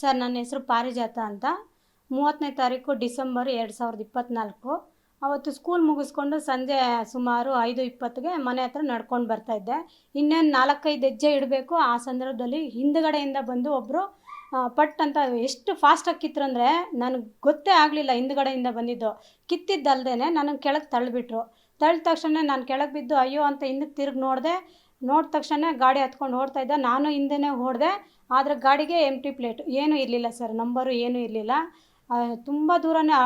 Sir, ನನ್ನ ಹೆಸರು ಪಾರಿಜಾತ ಅಂತ. ಮೂವತ್ತನೇ ತಾರೀಕು ಡಿಸೆಂಬರ್ ಎರಡು ಸಾವಿರದ ಇಪ್ಪತ್ತ್ನಾಲ್ಕು ಅವತ್ತು ಸ್ಕೂಲ್ ಮುಗಿಸ್ಕೊಂಡು ಸಂಜೆ ಸುಮಾರು ಐದು ಇಪ್ಪತ್ತಿಗೆ ಮನೆ ಹತ್ರ ನಡ್ಕೊಂಡು ಬರ್ತಾಯಿದ್ದೆ ಇನ್ನೇನು ನಾಲ್ಕೈದು ಹೆಜ್ಜೆ ಇಡಬೇಕು. ಆ ಸಂದರ್ಭದಲ್ಲಿ ಹಿಂದ್ಗಡೆಯಿಂದ ಬಂದು ಒಬ್ಬರು ಪಟ್ ಅಂತ ಎಷ್ಟು ಫಾಸ್ಟಾಗಿ ಕಿತ್ತರಂದರೆ ನನಗೆ ಗೊತ್ತೇ ಆಗಲಿಲ್ಲ ಹಿಂದ್ಗಡೆಯಿಂದ ಬಂದಿದ್ದು. ಕಿತ್ತಿದ್ದಲ್ದೇ ನನಗೆ ಕೆಳಗೆ ತಳ್ಳಿಬಿಟ್ರು ತಳ್ಳಿದ ತಕ್ಷಣ ನಾನು ಕೆಳಗೆ ಬಿದ್ದು, ಅಯ್ಯೋ ಅಂತ ಹಿಂದಕ್ಕೆ ತಿರುಗಿ ನೋಡಿದೆ ನೋಡಿದ ತಕ್ಷಣ ಗಾಡಿ ಹತ್ಕೊಂಡು ಓಡ್ತಾ ಇದ್ದೆ. ನಾನು ಹಿಂದೆನೇ ಓಡಿದೆ. ಆದರೆ ಗಾಡಿಗೆ ಎಂ ಟಿ ಪ್ಲೇಟ್ ಏನೂ ಇರಲಿಲ್ಲ ಸರ್ ನಂಬರು ಏನೂ ಇರಲಿಲ್ಲ. ತುಂಬ ದೂರನೇ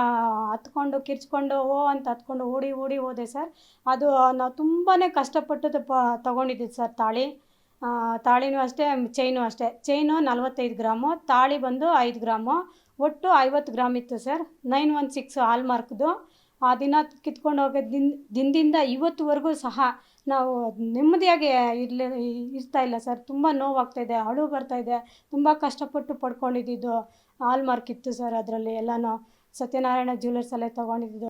ಹತ್ಕೊಂಡು, ಕಿರ್ಚ್ಕೊಂಡು, ಓ ಅಂತ ಹತ್ಕೊಂಡು ಓಡಿ ಓಡಿ ಹೋದೆ ಸರ್ ಅದು ನಾವು ತುಂಬಾ ಕಷ್ಟಪಟ್ಟು ಪ ತೊಗೊಂಡಿದ್ದೀವಿ ಸರ್ ತಾಳಿ. ತಾಳಿನೂ ಅಷ್ಟೇ ಚೈನು ಅಷ್ಟೇ. ಚೈನು ನಲ್ವತ್ತೈದು ಗ್ರಾಮು, ತಾಳಿ ಬಂದು ಐದು ಗ್ರಾಮು. ಒಟ್ಟು ಐವತ್ತು ಗ್ರಾಮ್ ಇತ್ತು sir nine one six hall ಮಾರ್ಕ್ದು ಆ ದಿನ ಕಿತ್ಕೊಂಡು ಹೋಗೋ ದಿನ, ದಿನದಿಂದ ಇವತ್ತುವರೆಗೂ ಸಹ ನಾವು ನೆಮ್ಮದಿಯಾಗಿ ಇರಲಿ, ಇರ್ತಾ ಇಲ್ಲ ಸರ್. ತುಂಬ ನೋವಾಗ್ತಾಯಿದೆ ಅಳು ಬರ್ತಾಯಿದೆ ತುಂಬ ಕಷ್ಟಪಟ್ಟು ಪಡ್ಕೊಂಡಿದ್ದು ಹಾಲ್ ಮಾರ್ಕ್ ಇತ್ತು ಸರ್ ಅದರಲ್ಲಿ ಎಲ್ಲನೂ. ಸತ್ಯನಾರಾಯಣ ಜ್ಯುವೆಲರ್ಸಲ್ಲೇ ತಗೊಂಡಿದ್ದು.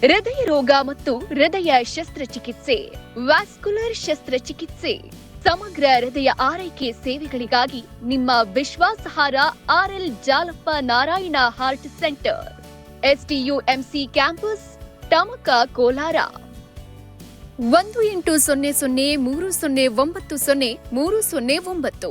ಹೃದಯ ರೋಗ ಮತ್ತು ಹೃದಯ ಶಸ್ತ್ರಚಿಕಿತ್ಸೆ, ವ್ಯಾಸ್ಕುಲರ್ ಶಸ್ತ್ರಚಿಕಿತ್ಸೆ, ಸಮಗ್ರ ಹೃದಯ ಆರೈಕೆ ಸೇವೆಗಳಿಗಾಗಿ ನಿಮ್ಮ ವಿಶ್ವಾಸಾರ್ಹ RL Jalappa Narayana heart centre STUMC campus. Tamaka Kolar. ಒಂದು ಎಂಟು ಸೊನ್ನೆ ಸೊನ್ನೆ ಮೂರು ಸೊನ್ನೆ ಒಂಬತ್ತು ಸೊನ್ನೆ ಮೂರು ಸೊನ್ನೆ ಒಂಬತ್ತು.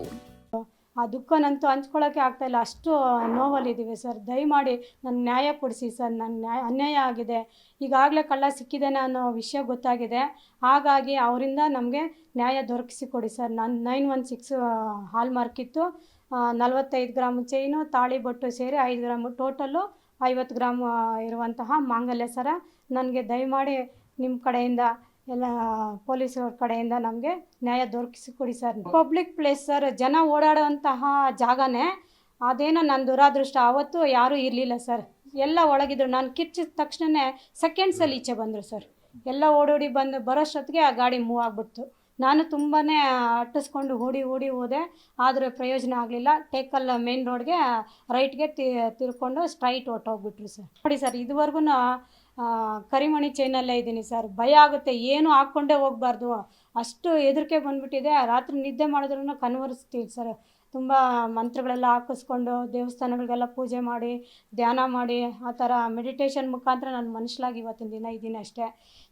ಆ ದುಃಖನಂತೂ ಹಂಚ್ಕೊಳ್ಳೋಕ್ಕೆ ಇಲ್ಲ. ಅಷ್ಟು ನೋವಲ್ಲಿದ್ದೀವಿ ಸರ್. ದಯಮಾಡಿ ನನ್ನ ನ್ಯಾಯ ಕೊಡಿಸಿ ಸರ್. ನನ್ನ ನ್ಯಾಯ ಅನ್ಯಾಯ ಆಗಿದೆ. ಈಗಾಗಲೇ ಕಳ್ಳ ಸಿಕ್ಕಿದ್ದೇನೆ ಅನ್ನೋ ವಿಷಯ ಗೊತ್ತಾಗಿದೆ. ಹಾಗಾಗಿ ಅವರಿಂದ ನಮಗೆ ನ್ಯಾಯ ದೊರಕಿಸಿ ಕೊಡಿ ಸರ್. ನನ್ನ nine one six hallmark ಇತ್ತು. ನಲವತ್ತೈದು ಗ್ರಾಮ್ ಚೈನು, ತಾಳಿ ಬೊಟ್ಟು ಸೇರಿ ಐದು ಗ್ರಾಮ್ ಟೋಟಲ್ಲು ಐವತ್ತು ಗ್ರಾಮ್ ಇರುವಂತಹ ಮಾಂಗಲ್ಯ ಸರ. ನನಗೆ ದಯಮಾಡಿ ನಿಮ್ಮ ಕಡೆಯಿಂದ ಎಲ್ಲ ಪೊಲೀಸರ ಕಡೆಯಿಂದ ನಮಗೆ ನ್ಯಾಯ ದೊರಕಿಸಿ ಕೊಡಿ ಸರ್. ಪಬ್ಲಿಕ್ ಪ್ಲೇಸ್ ಸರ್, ಜನ ಓಡಾಡುವಂತಹ ಜಾಗನೇ ಅದೇನೋ ನನ್ನ ದುರಾದೃಷ್ಟ. ಆವತ್ತು ಯಾರೂ ಇರಲಿಲ್ಲ ಸರ್. ಎಲ್ಲ ಒಳಗಿದ್ರು. ನಾನು ಕಿಚ್ಚಿದ ತಕ್ಷಣವೇ ಸೆಕೆಂಡ್ಸಲ್ಲಿ ಈಚೆ ಬಂದರು ಸರ್. ಎಲ್ಲ ಓಡೋಡಿ ಬಂದು ಬರೋಷ್ಟೊತ್ತಿಗೆ ಆ ಗಾಡಿ ಮೂವ್ ಆಗಿಬಿಡ್ತು. ನಾನು ತುಂಬಾ ಅಟ್ಟಿಸ್ಕೊಂಡು ಓಡಿ ಓಡಿ ಹೋದೆ. ಆದರೆ ಪ್ರಯೋಜನ ಆಗಲಿಲ್ಲ. ಟೇಕಲ್ ಮೇನ್ ರೋಡ್ಗೆ ರೈಟ್ಗೆ ತಿರ್ಕೊಂಡು ಸ್ಟ್ರೈಟ್ ಹೊಟ್ಟೋಗ್ಬಿಟ್ರು ಸರ್. ನೋಡಿ ಸರ್ ಇದುವರೆಗೂ ಕರಿಮಣಿ ಚೈನಲ್ಲೇ ಇದ್ದೀನಿ ಸರ್ ಭಯ ಆಗುತ್ತೆ. ಏನು ಹಾಕ್ಕೊಂಡೇ ಹೋಗಬಾರ್ದು. ಅಷ್ಟು ಹೆದರಿಕೆ ಬಂದ್ಬಿಟ್ಟಿದೆ. ರಾತ್ರಿ ನಿದ್ದೆ ಮಾಡಿದ್ರೂ ಕನ್ವರ್ಸ್ತೀವಿ ಸರ್. ತುಂಬ ಮಂತ್ರಗಳೆಲ್ಲ ಹಾಕಿಸ್ಕೊಂಡು ದೇವಸ್ಥಾನಗಳಿಗೆಲ್ಲ ಪೂಜೆ ಮಾಡಿ, ಧ್ಯಾನ ಮಾಡಿ, ಆ ಥರ ಮೆಡಿಟೇಷನ್ ಮುಖಾಂತರ ನಾನು ಮನುಷ್ಯಲಾಗಿ ಇವತ್ತಿನ ದಿನ ಇದ್ದೀನಿ ಅಷ್ಟೇ.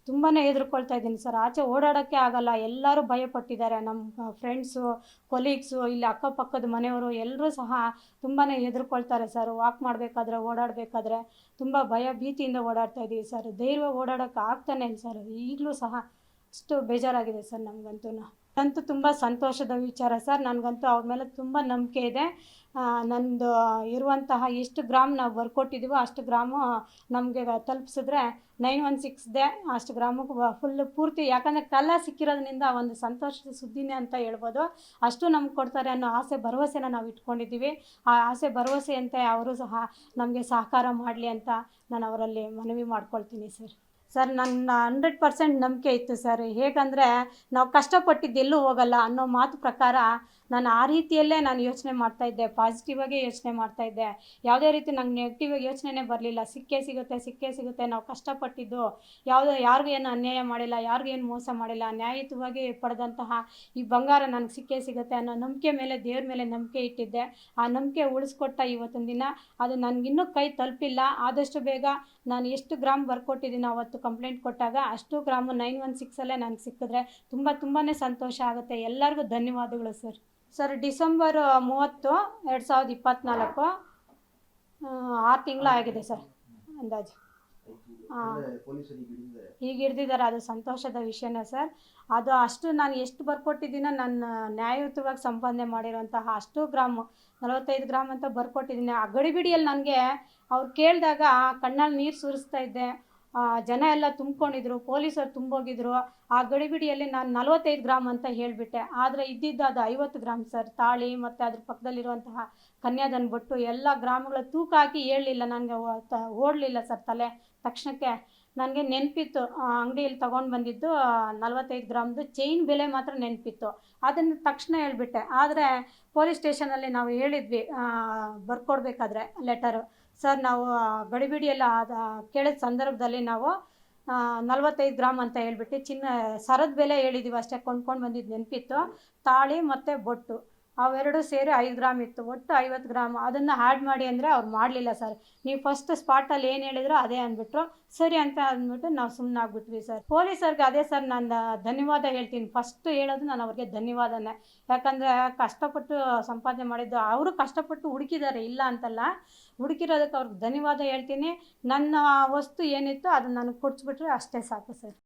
ತುಂಬಾ ಹೆದರ್ಕೊಳ್ತಾ ಇದ್ದೀನಿ ಸರ್. ಆಚೆ ಓಡಾಡೋಕ್ಕೆ ಆಗಲ್ಲ. ಎಲ್ಲರೂ ಭಯಪಟ್ಟಿದ್ದಾರೆ. ನಮ್ಮ ಫ್ರೆಂಡ್ಸು ಕೊಲೀಗ್ಸು ಇಲ್ಲಿ ಅಕ್ಕಪಕ್ಕದ ಮನೆಯವರು ಎಲ್ಲರೂ ಸಹ ತುಂಬಾ ಹೆದರ್ಕೊಳ್ತಾರೆ ಸರ್. ವಾಕ್ ಮಾಡಬೇಕಾದ್ರೆ, ಓಡಾಡಬೇಕಾದ್ರೆ ತುಂಬ ಭಯ, ಭೀತಿಯಿಂದ ಓಡಾಡ್ತಾ ಇದ್ದೀವಿ ಸರ್. ಧೈರ್ಯ ಓಡಾಡೋಕ್ಕೆ ಆಗ್ತಾನೆ ಇಲ್ಲ ಸರ್. ಈಗಲೂ ಸಹ ಅಷ್ಟು ಬೇಜಾರಾಗಿದೆ ಸರ್ ನಮಗಂತೂ. ಅಂತೂ ತುಂಬ ಸಂತೋಷದ ವಿಚಾರ ಸರ್. ನನಗಂತೂ ಅವ್ರ ಮೇಲೆ ತುಂಬ ನಂಬಿಕೆ ಇದೆ. ನಂದು ಇರುವಂತಹ ಎಷ್ಟು ಗ್ರಾಮ್ ನಾವು ಬರ್ಕೊಟ್ಟಿದ್ದೀವೋ ಅಷ್ಟು ಗ್ರಾಮು ನಮಗೆ ತಲುಪಿಸಿದ್ರೆ ನೈನ್ ಒನ್ ಸಿಕ್ಸ್ದೆ ಅಷ್ಟು ಗ್ರಾಮಕ್ಕೆ ಫುಲ್ ಪೂರ್ತಿ ಯಾಕಂದರೆ ಕಲ್ಲ ಸಿಕ್ಕಿರೋದ್ರಿಂದ ಒಂದು ಸಂತೋಷದ ಸುದ್ದಿನೇ ಅಂತ ಹೇಳ್ಬೋದು. ಅಷ್ಟು ನಮ್ಗೆ ಕೊಡ್ತಾರೆ ಅನ್ನೋ ಆಸೆ, ಭರವಸೆನ ನಾವು ಇಟ್ಕೊಂಡಿದ್ದೀವಿ ಆ ಆಸೆ, ಭರವಸೆಯಂತೆ ಅವರು ಸಹ ನಮಗೆ ಸಹಕಾರ ಮಾಡಲಿ ಅಂತ ನಾನು ಅವರಲ್ಲಿ ಮನವಿ ಮಾಡ್ಕೊಳ್ತೀನಿ ಸರ್. ಸರ್, ನನ್ನ ಹಂಡ್ರೆಡ್ ಪರ್ಸೆಂಟ್ ನಂಬಿಕೆ ಇತ್ತು ಸರ್. ಹೇಗಂದರೆ, ನಾವು ಕಷ್ಟಪಟ್ಟಿದ್ದು ಎಲ್ಲೂ ಹೋಗಲ್ಲ ಅನ್ನೋ ಮಾತು ಪ್ರಕಾರ ನಾನು ಆ ರೀತಿಯಲ್ಲೇ ನಾನು ಯೋಚನೆ ಮಾಡ್ತಾ ಇದ್ದೆ ಪಾಸಿಟಿವ್ ಆಗಿ ಯೋಚನೆ ಮಾಡ್ತಾ ಇದ್ದೆ. ಯಾವುದೇ ರೀತಿ ನಂಗೆ ನೆಗೆಟಿವ್ ಯೋಚನೆನೇ ಬರಲಿಲ್ಲ. ಸಿಕ್ಕೇ ಸಿಗುತ್ತೆ ಸಿಕ್ಕೇ ಸಿಗುತ್ತೆ, ನಾವು ಕಷ್ಟಪಟ್ಟಿದ್ದು, ಯಾವುದೋ ಯಾರಿಗೂ ಏನು ಅನ್ಯಾಯ ಮಾಡಿಲ್ಲ, ಯಾರಿಗೂ ಏನು ಮೋಸ ಮಾಡಿಲ್ಲ, ನ್ಯಾಯಯುತವಾಗಿ ಪಡೆದಂತಹ ಈ ಬಂಗಾರ ನನಗೆ ಸಿಕ್ಕೇ ಸಿಗುತ್ತೆ ಅನ್ನೋ ನಂಬಿಕೆ ಮೇಲೆ, ದೇವ್ರ ಮೇಲೆ ನಂಬಿಕೆ ಇಟ್ಟಿದ್ದೆ. ಆ ನಂಬಿಕೆ ಉಳಿಸ್ಕೊಟ್ಟ ಇವತ್ತಿನ ದಿನ, ಅದು ನನಗಿನ್ನೂ ಕೈ ತಲುಪಿಲ್ಲ. ಆದಷ್ಟು ಬೇಗ ನಾನು ಎಷ್ಟು ಗ್ರಾಮ್ ಬರ್ಕೊಟ್ಟಿದ್ದೀನಿ ಅವತ್ತು ಕಂಪ್ಲೇಂಟ್ ಕೊಟ್ಟಾಗ, ಅಷ್ಟು ಗ್ರಾಮು ನೈನ್ ಒನ್ ಸಿಕ್ಸಲ್ಲೇ ನನಗೆ ಸಿಕ್ಕಿದ್ರೆ ತುಂಬ ತುಂಬಾ ಸಂತೋಷ ಆಗುತ್ತೆ. ಎಲ್ಲರಿಗೂ ಧನ್ಯವಾದಗಳು ಸರ್. ಸರ್, ಡಿಸೆಂಬರ್ ಮೂವತ್ತು, ಎರಡು ಸಾವಿರದ ಇಪ್ಪತ್ತ್ನಾಲ್ಕು ಆರು ತಿಂಗಳು ಆಗಿದೆ ಸರ್, ಅಂದಾಜು. ಹಾಂ ಈಗ ಹಿಡ್ದಿದ್ದಾರೆ, ಅದು ಸಂತೋಷದ ವಿಷಯನೇ ಸರ್. ಅದು ಅಷ್ಟು ನಾನು ಎಷ್ಟು ಬರ್ಕೊಟ್ಟಿದ್ದೀನೋ ನನ್ನ ನ್ಯಾಯಯುತವಾಗಿ ಸಂಪಾದನೆ ಮಾಡಿರುವಂತಹ ಅಷ್ಟು ಗ್ರಾಮು, ನಲವತ್ತೈದು ಗ್ರಾಮ್ ಅಂತ ಬರ್ಕೊಟ್ಟಿದ್ದೀನಿ. ಆ ಗಡಿಬಿಡಿಯಲ್ಲಿ ನನಗೆ ಅವ್ರು ಕೇಳಿದಾಗ ಕಣ್ಣಲ್ಲಿ ನೀರು ಸುರಿಸ್ತಾ ಇದ್ದೆ. ಜನ ಎಲ್ಲ ತುಂಬ್ಕೊಂಡಿದ್ರು, ಪೊಲೀಸರು ತುಂಬೋಗಿದ್ರು. ಆ ಗಡಿಬಿಡಿಯಲ್ಲಿ ನಾನು ನಲವತ್ತೈದು ಗ್ರಾಮ್ ಅಂತ ಹೇಳಿಬಿಟ್ಟೆ. ಆದರೆ ಇದ್ದಿದ್ದು ಅದು ಐವತ್ತು ಗ್ರಾಮ್ ಸರ್. ತಾಳಿ ಮತ್ತು ಅದ್ರ ಪಕ್ಕದಲ್ಲಿರುವಂತಹ ಕನ್ಯಾದನ್ ಬಿಟ್ಟು ಎಲ್ಲ ಗ್ರಾಮಗಳ ತೂಕ ಹಾಕಿ ಹೇಳಲಿಲ್ಲ. ನನಗೆ ಓಡಲಿಲ್ಲ ಸರ್ ತಲೆ. ತಕ್ಷಣಕ್ಕೆ ನನಗೆ ನೆನಪಿತ್ತು. ಅಂಗಡಿಯಲ್ಲಿ ತೊಗೊಂಡು ಬಂದಿದ್ದು ನಲ್ವತ್ತೈದು ಗ್ರಾಮ್ದು ಚೈನ್ ಬೆಲೆ ಮಾತ್ರ ನೆನಪಿತ್ತು. ಅದನ್ನು ತಕ್ಷಣ ಹೇಳ್ಬಿಟ್ಟೆ. ಆದರೆ ಪೊಲೀಸ್ ಸ್ಟೇಷನಲ್ಲಿ ನಾವು ಹೇಳಿದ್ವಿ ಬರ್ಕೊಡ್ಬೇಕಾದ್ರೆ ಲೆಟರು ಸರ್, ನಾವು ಗಡಿಬಿಡಿಯೆಲ್ಲ ಆದ, ಕೇಳಿದ ಸಂದರ್ಭದಲ್ಲಿ ನಾವು ನಲ್ವತ್ತೈದು ಗ್ರಾಮ್ ಅಂತ ಹೇಳ್ಬಿಟ್ಟು ಚಿನ್ನ, ಸರದ ಬೆಲೆ ಹೇಳಿದ್ದೀವಿ ಅಷ್ಟೇ, ಕೊಂಡ್ಕೊಂಡು ಬಂದಿದ್ದು ನೆನಪಿತ್ತು. ತಾಳಿ ಮತ್ತು ಬೊಟ್ಟು. ಅವೆರಡು ಸೇರಿ ಐದು ಗ್ರಾಮ್ ಇತ್ತು. ಒಟ್ಟು ಐವತ್ತು ಗ್ರಾಮ್. ಅದನ್ನು ಆ್ಯಡ್ ಮಾಡಿ ಅಂದರೆ ಅವ್ರು ಮಾಡಲಿಲ್ಲ ಸರ್ ನೀವು ಫಸ್ಟ್ ಸ್ಪಾಟಲ್ಲಿ ಏನು ಹೇಳಿದ್ರು ಅದೇ ಅಂದ್ಬಿಟ್ರು. ಸರಿ ಅಂತ ಅಂದ್ಬಿಟ್ಟು ನಾವು ಸುಮ್ಮನೆ ಆಗ್ಬಿಟ್ವಿ ಸರ್ ಪೊಲೀಸರಿಗೆ ಅದೇ ಸರ್ ನಾನು ಧನ್ಯವಾದ ಹೇಳ್ತೀನಿ. ಫಸ್ಟ್ ಹೇಳೋದು ನಾನು ಅವ್ರಿಗೆ ಧನ್ಯವಾದನೇ. ಯಾಕಂದರೆ ಕಷ್ಟಪಟ್ಟು ಸಂಪಾದನೆ ಮಾಡಿದ್ದು ಅವರು ಕಷ್ಟಪಟ್ಟು ಹುಡುಕಿದ್ದಾರೆ ಇಲ್ಲ ಅಂತಲ್ಲ. ಹುಡುಕಿರೋದಕ್ಕೆ ಅವ್ರಿಗೆ ಧನ್ಯವಾದ ಹೇಳ್ತೀನಿ. ನನ್ನ ವಸ್ತು ಏನಿತ್ತು ಅದನ್ನು ನನಗೆ ಕೊಡಿಸ್ಬಿಟ್ರೆ ಅಷ್ಟೇ ಸಾಕು ಸರ್